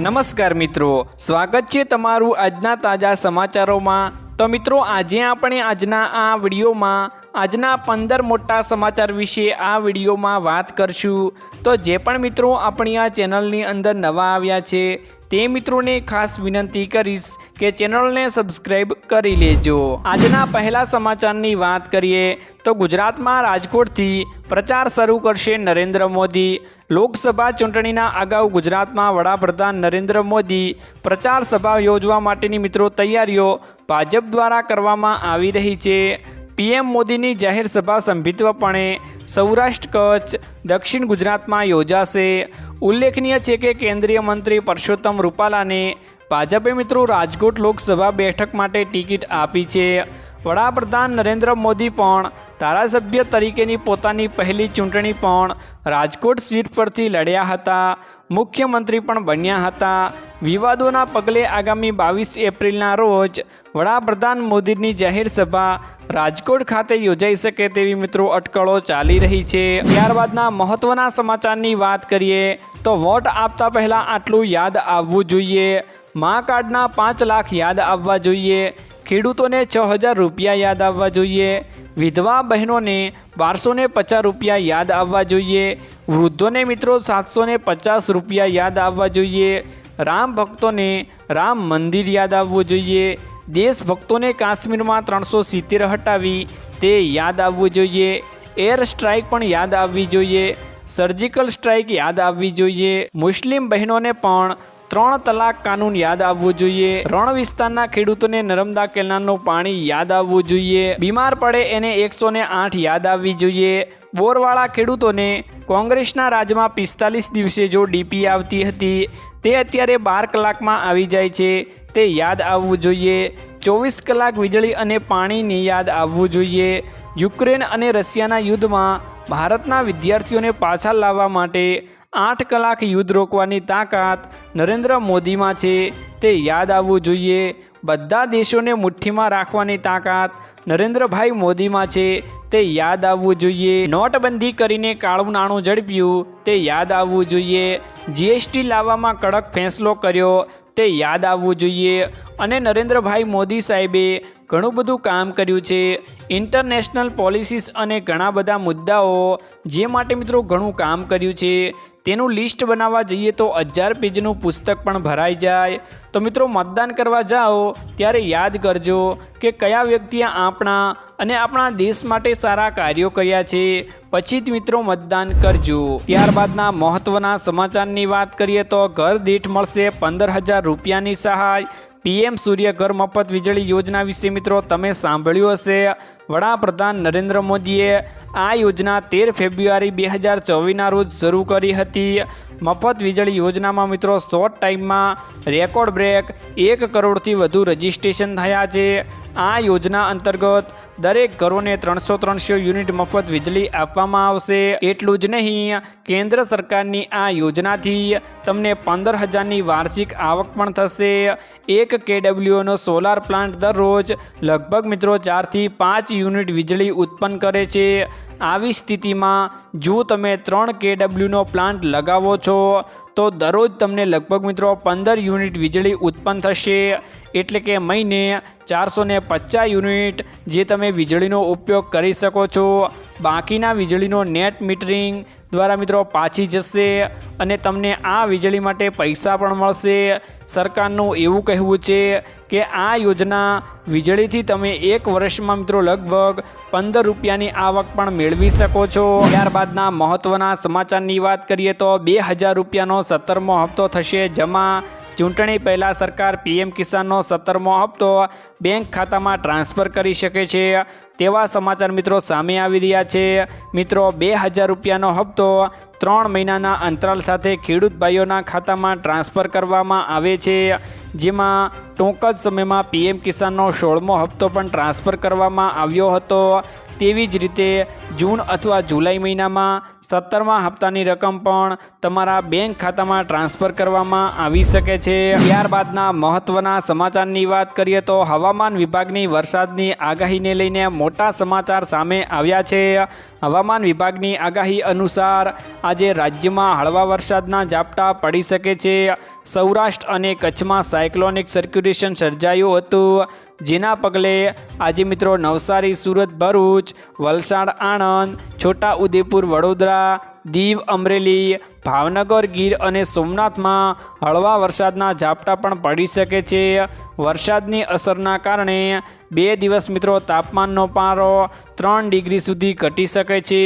નમસ્કાર મિત્રો, સ્વાગત છે તમારું આજના તાજા સમાચારોમાં. તો મિત્રો, આજે આપણે આજના આ વિડીયોમાં, આજના પંદર મોટા સમાચાર વિશે આ વિડીયોમાં વાત કરશું. તો જે પણ મિત્રો આપણી આ ચેનલની અંદર નવા આવ્યા છે તે મિત્રોને ખાસ વિનંતી કરીશ કે ચેનલને સબસ્ક્રાઈબ કરી લેજો. આજના પહેલા સમાચારની વાત કરીએ તો ગુજરાતમાં રાજકોટથી પ્રચાર શરૂ કરશે નરેન્દ્ર મોદી. લોકસભા ચૂંટણીના અગાઉ ગુજરાતમાં વડાપ્રધાન નરેન્દ્ર મોદી પ્રચાર સભા યોજવા માટેની મિત્રો તૈયારીઓ ભાજપ દ્વારા કરવામાં આવી રહી છે. પીએમ મોદીની જાહેર સભા સંભિત્વપણે સૌરાષ્ટ્ર કચ્છ, દક્ષિણ ગુજરાતમાં યોજાશે. ઉલ્લેખનીય છે કે કેન્દ્રીય મંત્રી પરસોત્તમ રૂપાલાને ભાજપે મિત્રો રાજકોટ લોકસભા બેઠક માટે ટિકિટ આપી છે. વડાપ્રધાન નરેન્દ્ર મોદી પણ ધારાસભ્ય તરીકેની પોતાની પહેલી ચૂંટણી પણ રાજકોટ સીટ પરથી લડ્યા હતા. મુખ્યમંત્રી પણ બન્યા હતા. વિવાદોના પગલે આગામી બાવીસ એપ્રિલના રોજ વડાપ્રધાન મોદીની જાહેર સભા રાજકોટ ખાતે યોજાઈ શકે તેવી મિત્રો અટકળો ચાલી રહી છે. ત્યારબાદના મહત્વના સમાચારની વાત કરીએ તો વોટ આપતા પહેલાં આટલું યાદ આવવું જોઈએ. મા કાર્ડના પાંચ લાખ યાદ આવવા જોઈએ. ખેડૂતોને છ હજાર રૂપિયા યાદ આવવા જોઈએ. વિધવા બહેનોને બારસો પચાસ રૂપિયા યાદ આવવા જોઈએ. વૃદ્ધોને મિત્રો સાતસો પચાસ રૂપિયા યાદ આવવા જોઈએ. રામ ભક્તોને રામ મંદિર યાદ આવવું જોઈએ. દેશભક્તોને કાશ્મીરમાં ત્રણસો સિત્તેર હટાવી તે યાદ આવવું જોઈએ. એર સ્ટ્રાઇક પણ યાદ આવવી જોઈએ. સર્જિકલ સ્ટ્રાઇક યાદ આવવી જોઈએ. મુસ્લિમ બહેનોને પણ ત્રણ તલાક કાનૂન યાદ આવવું જોઈએ. રણ વિસ્તારના ખેડૂતોને નર્મદા કેનાલનું પાણી યાદ આવવું જોઈએ. બીમાર પડે એને એકસો આઠ યાદ આવવી જોઈએ. બોરવાળા ખેડૂતોને કોંગ્રેસના રાજમાં પિસ્તાલીસ દિવસે જો ડીપી આવતી હતી, તે અત્યારે બાર કલાકમાં આવી જાય છે. તે યાદ આવવું જોઈએ. ચોવીસ કલાક વીજળી અને પાણીની યાદ આવવું જોઈએ. યુક્રેન અને રશિયાના યુદ્ધમાં ભારતના વિદ્યાર્થીઓને પાછા લાવવા માટે આઠ કલાક યુદ્ધ રોકવાની તાકાત નરેન્દ્ર મોદીમાં છે. તે યાદ આવવું જોઈએ. બધા દેશોને મુઠ્ઠીમાં રાખવાની તાકાત નરેન્દ્રભાઈ મોદીમાં છે. તે યાદ આવવું જોઈએ. નોટબંધી કરીને કાળું નાણું ઝડપ્યું. તે યાદ આવવું જોઈએ. જીએસટી લાવવામાં કડક ફેંસલો કર્યો. તે યાદ આવવું જોઈએ. અને નરેન્દ્રભાઈ મોદી સાહેબે ઘણું બધું કામ કર્યું છે. ઇન્ટરનેશનલ પોલિસીસ અને ઘણા બધા મુદ્દાઓ જે માટે મિત્રો ઘણું કામ કર્યું છે. તેનું લિસ્ટ બનાવવા જઈએ તો હજાર પેજનું પુસ્તક પણ ભરાઈ જાય. તો મિત્રો મતદાન કરવા જાઓ, ત્યારે યાદ કરજો કે કયા વ્યક્તિએ આપણા અને આપણા દેશ માટે સારા કાર્યો કર્યા છે. પછી જ મિત્રો મતદાન કરજો. ત્યારબાદના મહત્ત્વના સમાચારની વાત કરીએ તો ઘર દીઠ મળશે પંદર હજાર રૂપિયાની સહાય. પીએમ સૂર્ય ઘર મફત વીજળી યોજના વિશે મિત્રો તમે સાંભળ્યું હશે. વડાપ્રધાન નરેન્દ્ર મોદીએ આ યોજના તેર ફેબ્રુઆરી બે હજાર ચોવીસના રોજ શરૂ કરી હતી. મફત વીજળી યોજનામાં મિત્રો શોર્ટ ટાઈમમાં રેકોર્ડ બ્રેક, એક કરોડથી વધુ રજિસ્ટ્રેશન થયા છે. આ યોજના અંતર્ગત દરેક ઘરોને ત્રણસો ત્રણસો યુનિટ મફત વીજળી આપવામાં આવશે. એટલું જ નહીં, કેન્દ્ર સરકારની આ યોજનાથી તમને પંદર હજારની વાર્ષિક આવક પણ થશે. એક કેડબ્લ્યુનો સોલાર પ્લાન્ટ દરરોજ લગભગ મિત્રો ચારથી પાંચ યુનિટ વીજળી ઉત્પન્ન કરે છે. આવી સ્થિતિમાં જો તમે ત્રણ કેડબ્લ્યુનો પ્લાન્ટ લગાવો છો, તો દરરોજ તમને લગભગ મિત્રો પંદર યુનિટ વીજળી ઉત્પન્ન થશે. એટલે કે મહિને ચારસો ને પચાસ યુનિટ જે તમે વીજળીનો ઉપયોગ કરી શકો છો. બાકીના વીજળીનો નેટ મીટરિંગ દ્વારા મિત્રો પાછી જશે અને તમને આ વીજળી માટે પૈસા પણ મળશે. સરકારનું એવું કહેવું છે કે આ યોજના વીજળીથી તમે એક વર્ષમાં મિત્રો લગભગ પંદર રૂપિયાની આવક પણ મેળવી શકો છો. ત્યારબાદના મહત્ત્વના સમાચારની વાત કરીએ તો બે હજાર રૂપિયાનો સત્તરમો હપ્તો થશે, જમા ચૂંટણી પહેલાં સરકાર પીએમ કિસાનનો સત્તરમો હપ્તો બેંક ખાતામાં ટ્રાન્સફર કરી શકે છે. તેવા સમાચાર મિત્રો સામે આવી રહ્યા છે. મિત્રો, બે હજાર રૂપિયાનો હપ્તો ત્રણ મહિનાના અંતરાલ સાથે ખેડૂત ભાઈઓના ખાતામાં ટ્રાન્સફર કરવામાં આવે છે. જેમાં ટૂંક જ સમયમાં પીએમ કિસાનનો સોળમો હપ્તો પણ ટ્રાન્સફર કરવામાં આવ્યો હતો. તેવી જ રીતે જૂન અથવા જુલાઈ મહિનામાં સત્તરમા હપ્તાની રકમ પણ તમારા બેંક ખાતામાં ટ્રાન્સફર કરવામાં આવી શકે છે. ત્યારબાદના મહત્ત્વના સમાચારની વાત કરીએ તો હવામાન વિભાગની વરસાદની આગાહીને લઈને મોટા સમાચાર સામે આવ્યા છે. હવામાન વિભાગની આગાહી અનુસાર આજે રાજ્યમાં હળવા વરસાદના ઝાપટા પડી શકે છે. સૌરાષ્ટ્ર અને કચ્છમાં સાયક્લોનિક સર્ક્યુલેશન સર્જાયું હતું. જેના પગલે આજે મિત્રો નવસારી, સુરત, ભરૂચ, વલસાડ, આણંદ છોટા ઉદેપુર વડોદરા, દીવ, અમરેલી, ભાવનગર, ગીર અને સોમનાથમાં હળવા વરસાદના ઝાપટા પણ પડી શકે છે. વરસાદની અસરના કારણે બે દિવસ મિત્રો તાપમાનનો પારો ત્રણ ડિગ્રી સુધી ઘટી શકે છે.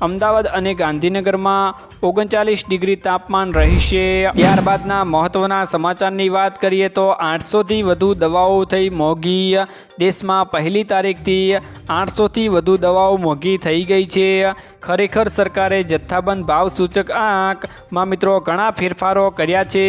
અમદાવાદ અને ગાંધીનગરમાં ઓગણચાલીસ ડિગ્રી તાપમાન રહેશે. ત્યારબાદના મહત્ત્વના સમાચારની વાત કરીએ તો આઠસોથી વધુ દવાઓ થઈ મોંઘી. દેશમાં પહેલી તારીખથી આઠસોથી વધુ દવાઓ મોંઘી થઈ ગઈ છે. ખરેખર સરકારે જથ્થાબંધ ભાવ સૂચક આંકમાં મિત્રો ઘણા ફેરફારો કર્યા છે.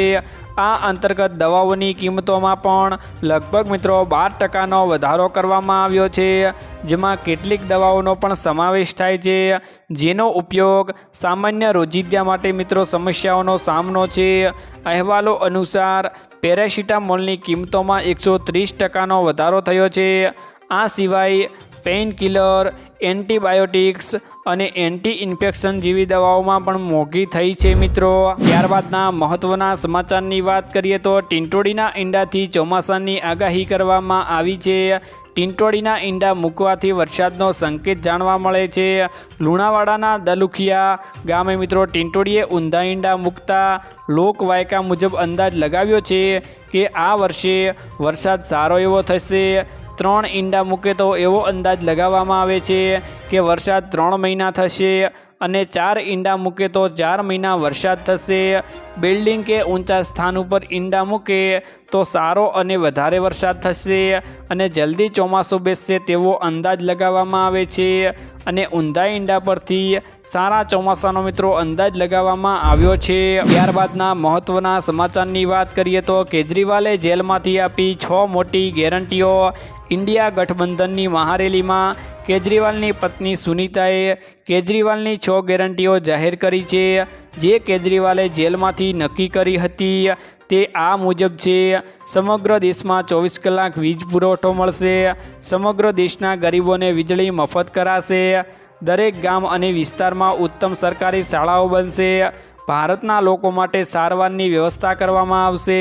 આ અંતર્ગત દવાઓની કિંમતોમાં પણ લગભગ મિત્રો બાર ટકાનો વધારો કરવામાં આવ્યો છે. જેમાં કેટલીક દવાઓનો પણ સમાવેશ થાય છે. જેનો ઉપયોગ સામાન્ય રોજિંદા માટે મિત્રો સમસ્યાઓનો સામનો છે. અહેવાલો અનુસાર પેરાસિટામોલની કિંમતોમાં એકસો ત્રીસ ટકાનો વધારો થયો છે. આ સિવાય પેઇન કિલર એન્ટીબાયોટિક્સ અને એન્ટી ઇન્ફેક્શન જેવી દવાઓમાં પણ મોંઘી થઈ છે મિત્રો. ત્યારબાદના મહત્ત્વના સમાચારની વાત કરીએ તો ટીંટોડીના ઈંડાથી ચોમાસાની આગાહી કરવામાં આવી છે. ટીંટોડીના ઈંડા મૂકવાથી વરસાદનો સંકેત જાણવા મળે છે. લુણાવાડાના દલુખિયા ગામે મિત્રો ટીંટોડીએ ઊંધા ઈંડા મૂકતા લોકવાયકા મુજબ અંદાજ લગાવ્યો છે કે આ વર્ષે વરસાદ સારો એવો થશે. ત્રણ ઈંડા મૂકે તો એવો અંદાજ લગાવવામાં આવે છે કે વરસાદ ત્રણ મહિના થશે અને ચાર ઈંડા મૂકે તો ચાર મહિના વરસાદ થશે. બિલ્ડિંગ કે ઊંચા સ્થાન ઉપર ઈંડા મૂકે તો સારો અને વધારે વરસાદ થશે અને જલ્દી ચોમાસું બેસશે તેવો અંદાજ લગાવવામાં આવે છે અને ઊંધા ઈંડા પરથી સારા ચોમાસાનો મિત્રો અંદાજ લગાવવામાં આવ્યો છે. ત્યારબાદના મહત્ત્વના સમાચારની વાત કરીએ તો કેજરીવાલે જેલમાંથી આપી છ મોટી ગેરંટીઓ ઇન્ડિયા ગઠબંધનની મહારેલીમાં કેજરીવાલની પત્ની સુનીતાએ કેજરીવાલની છ ગેરંટીઓ જાહેર કરી છે. જે કેજરીવાલે જેલમાંથી નક્કી કરી હતી, તે આ મુજબ છે. સમગ્ર દેશમાં ચોવીસ કલાક વીજ પુરવઠો મળશે. સમગ્ર દેશના ગરીબોને વીજળી મફત કરાશે. દરેક ગામ અને વિસ્તારમાં ઉત્તમ સરકારી શાળાઓ બનશે. ભારતના લોકો માટે સારવારની વ્યવસ્થા કરવામાં આવશે.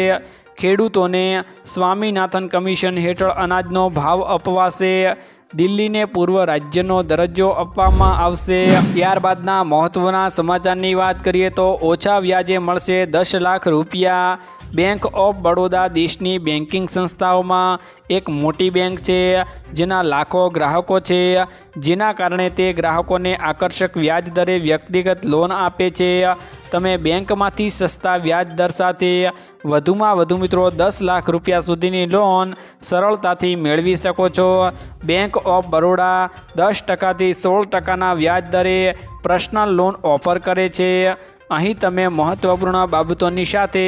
ખેડૂતોને સ્વામીનાથન કમિશન હેઠળ અનાજનો ભાવ અપવાશે દિલ્હીને પૂર્વ રાજ્યનો દરજ્જો આપવામાં આવશે. ત્યારબાદના મહત્ત્વના સમાચારની વાત કરીએ તો ઓછા વ્યાજે મળશે દસ લાખ રૂપિયા. બેંક ઓફ બડોદા દેશની બેન્કિંગ સંસ્થાઓમાં એક મોટી બેંક છે, જેના લાખો ગ્રાહકો છે. જેના કારણે તે ગ્રાહકોને આકર્ષક વ્યાજ દરે વ્યક્તિગત લોન આપે છે. તમે બેંકમાંથી સસ્તા વ્યાજ દર સાથે વધુમાં વધુ મિત્રો દસ લાખ રૂપિયા સુધીની લોન સરળતાથી મેળવી શકો છો. બેંક ઓફ બરોડા દસ ટકાથી સોળ ટકાના વ્યાજ દરે પર્સનલ લોન ઓફર કરે છે. અહીં તમે મહત્ત્વપૂર્ણ બાબતોની સાથે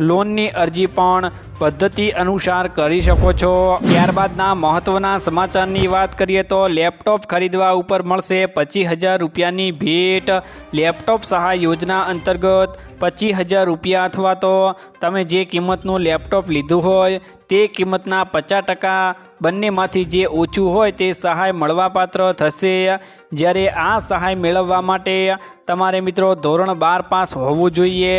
લોનની અરજી પણ પદ્ધતિ અનુસાર કરી શકો છો. ત્યારબાદના મહત્ત્વના સમાચારની વાત કરીએ તો લેપટોપ ખરીદવા ઉપર મળશે પચીસ હજાર રૂપિયાની ભેટ. લેપટોપ સહાય યોજના અંતર્ગત પચીસ હજાર રૂપિયા અથવા તો તમે જે કિંમતનું લેપટોપ લીધું હોય, તે કિંમતના પચાસ ટકા બંનેમાંથી જે ઓછું હોય તે સહાય મળવાપાત્ર થશે. જ્યારે આ સહાય મેળવવા માટે તમારે મિત્રો ધોરણ બાર પાસ હોવું જોઈએ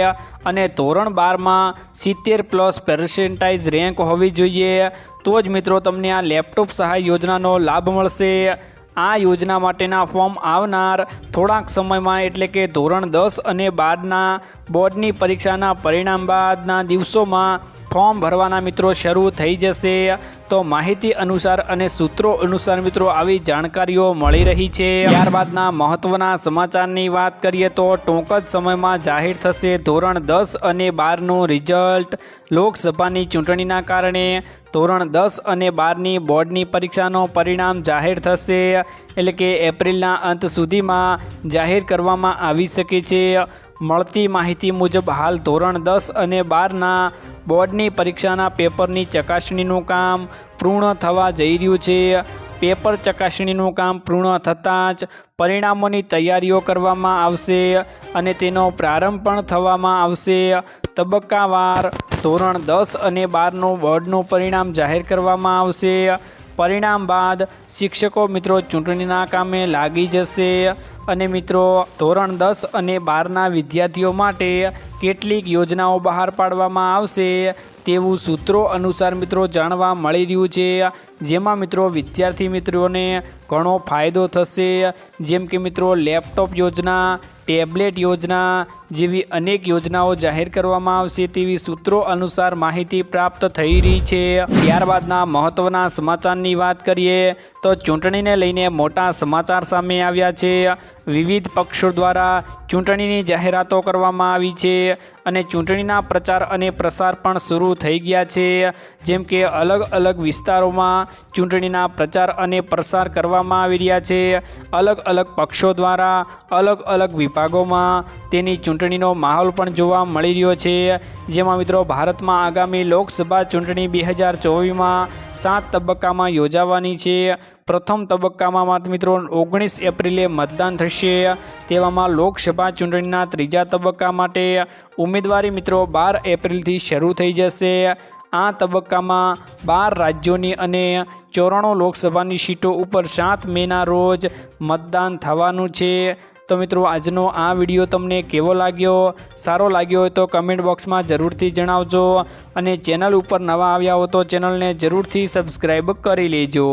અને ધોરણ બારમાં સિત્તેર પ્લસ પર્સેન્ટાઇઝ રેન્ક હોવી જોઈએ. તો જ મિત્રો તમને આ લેપટોપ સહાય યોજનાનો લાભ મળશે. આ યોજના માટેના ફોર્મ આવનાર થોડાક સમયમાં, એટલે કે ધોરણ દસ અને બારના બોર્ડની પરીક્ષાના પરિણામ બાદના દિવસોમાં ફોર્મ ભરવાના મિત્રો શરૂ થઈ જશે. તો માહિતી અનુસાર અને સૂત્રો અનુસાર મિત્રો આવી જાણકારીઓ મળી રહી છે. ત્યારબાદના મહત્વના સમાચારની વાત કરીએ તો ટૂંક જ સમયમાં જાહેર થશે ધોરણ દસ અને બારનું રિઝલ્ટ. લોકસભાની ચૂંટણીના કારણે ધોરણ દસ અને બારની બોર્ડની પરીક્ષાનો પરિણામ જાહેર થશે. એટલે કે એપ્રિલના અંત સુધીમાં જાહેર કરવામાં આવી શકે છે. મળતી માહિતી મુજબ હાલ ધોરણ દસ અને બારના બોર્ડની પરીક્ષાના પેપરની ચકાસણીનું કામ પૂર્ણ થવા જઈ રહ્યું છે. પેપર ચકાસણીનું કામ પૂર્ણ થતાં જ પરિણામોની તૈયારીઓ કરવામાં આવશે અને તેનો પ્રારંભ પણ થવામાં આવશે. તબક્કાવાર ધોરણ દસ અને બારનું બોર્ડનું પરિણામ જાહેર કરવામાં આવશે. પરિણામ બાદ શિક્ષકો મિત્રો ચૂંટણીના કામે લાગી જશે. અને મિત્રો, ધોરણ દસ અને બારના વિદ્યાર્થીઓ માટે કેટલીક યોજનાઓ બહાર પાડવામાં આવશે તેવું સૂત્રો અનુસાર મિત્રો જાણવા મળી રહ્યું છે. જેમાં મિત્રો વિદ્યાર્થી મિત્રોને ઘણો ફાયદો થશે. જેમ કે મિત્રો, લેપટોપ યોજના ટેબ્લેટ યોજના જેવી અનેક યોજનાઓ જાહેર કરવામાં આવશે તેવી સૂત્રો અનુસાર માહિતી પ્રાપ્ત થઈ રહી છે. ત્યારબાદના મહત્ત્વના સમાચારની વાત કરીએ તો ચૂંટણીને લઈને મોટા સમાચાર સામે આવ્યા છે. વિવિધ પક્ષો દ્વારા ચૂંટણીની જાહેરાતો કરવામાં આવી છે અને ચૂંટણીના પ્રચાર અને પ્રસાર પણ શરૂ થઈ ગયા છે. જેમ કે અલગ અલગ વિસ્તારોમાં ચૂંટણીના પ્રચાર અને પ્રસાર કરવામાં આવી રહ્યા છે. અલગ અલગ પક્ષો દ્વારા અલગ અલગ વિભાગોમાં તેની ચૂંટણીનો માહોલ પણ જોવા મળી રહ્યો છે. જેમાં મિત્રો ભારતમાં આગામી લોકસભા ચૂંટણી બે હજાર ચોવીસમાં સાત તબક્કામાં યોજાવાની છે. પ્રથમ તબક્કામાં માત્ર ઓગણીસ એપ્રિલે મતદાન થશે. તેવામાં લોકસભા ચૂંટણીના ત્રીજા તબક્કા માટે ઉમેદવારી મિત્રો બાર એપ્રિલથી શરૂ થઈ જશે. આ તબક્કામાં બાર રાજ્યોની અને ચોરાણું લોકસભાની સીટો ઉપર સાત મેના રોજ મતદાન થવાનું છે. તો મિત્રો, આજનો આ વીડિયો તમને કેવો લાગ્યો? સારો લાગ્યો હોય તો કમેન્ટ બોક્સમાં જરૂરથી જણાવજો અને ચેનલ ઉપર નવા આવ્યા હો તો ચેનલને જરૂરથી સબસ્ક્રાઈબ કરી લેજો.